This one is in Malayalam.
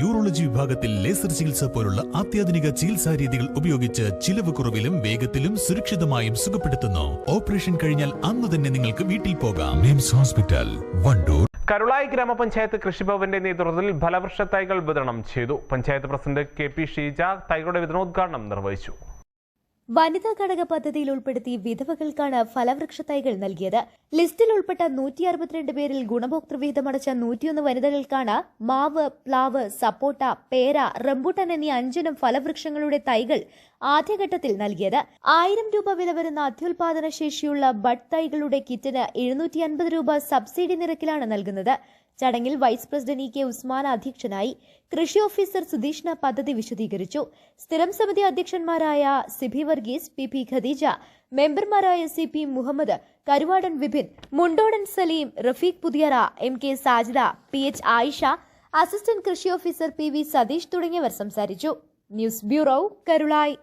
യൂറോളജി വിഭാഗത്തിൽ ലേസർ ചികിത്സ പോലുള്ള അത്യാധുനിക ചികിത്സാ രീതികൾ ഉപയോഗിച്ച് ചിലവ് കുറവിലും വേഗത്തിലും സുരക്ഷിതമായും സുഖപ്പെടുത്തുന്നു. ഓപ്പറേഷൻ കഴിഞ്ഞാൽ അന്ന് തന്നെ നിങ്ങൾക്ക് വീട്ടിൽ പോകാം. Nymphs hospital Wandoor. കരുളായി ഗ്രാമപഞ്ചായത്ത് കൃഷിഭവന്റെ നേതൃത്വത്തിൽ ഫലവൃക്ഷ തൈകൾ വിതരണം ചെയ്തു. Panchayat president K P Sheeja തൈകളുടെ വിതരണോദ്ഘാടനം നിർവഹിച്ചു. വനിതാ ഘടക പദ്ധതിയിൽ ഉൾപ്പെടുത്തി വിധവകൾക്കാണ് ഫലവൃക്ഷ തൈകൾ നൽകിയത്. ലിസ്റ്റിൽ ഉൾപ്പെട്ട നൂറ്റി അറുപത്തിരണ്ട് പേരിൽ ഗുണഭോക്തൃ വിഹിതമടച്ച നൂറ്റിയൊന്ന് വനിതകൾക്കാണ് മാവ് പ്ലാവ് സപ്പോട്ട പേര റംബൂട്ടൻ എന്നീ അഞ്ചിനം ഫലവൃക്ഷങ്ങളുടെ തൈകൾ ആദ്യഘട്ടത്തിൽ നൽകിയത്. ആയിരം രൂപ വില വരുന്ന അത്യുൽപാദന ശേഷിയുള്ള ബഡ് തൈകളുടെ കിറ്റിന് എഴുന്നൂറ്റി അൻപത് രൂപ സബ്സിഡി നിരക്കിലാണ് നൽകുന്നത്. ചടങ്ങിൽ vice president E K Usman അധ്യക്ഷനായി കൃഷി ഓഫീസർ സുധീഷ്ണ പദ്ധതി വിശദീകരിച്ചു. സ്ഥിരം സമിതി അധ്യക്ഷന്മാരായ സിബി വർഗീസ് പി പി ഖദീജ മെമ്പർമാരായ C P Muhammad Karuvadan Vipin Mundodan Saleem Rafeeq Puthiyara M K Sajida P H Ayisha assistant കൃഷി ഓഫീസർ പി വി സതീഷ് തുടങ്ങിയവർ സംസാരിച്ചു. News bureau Karulai.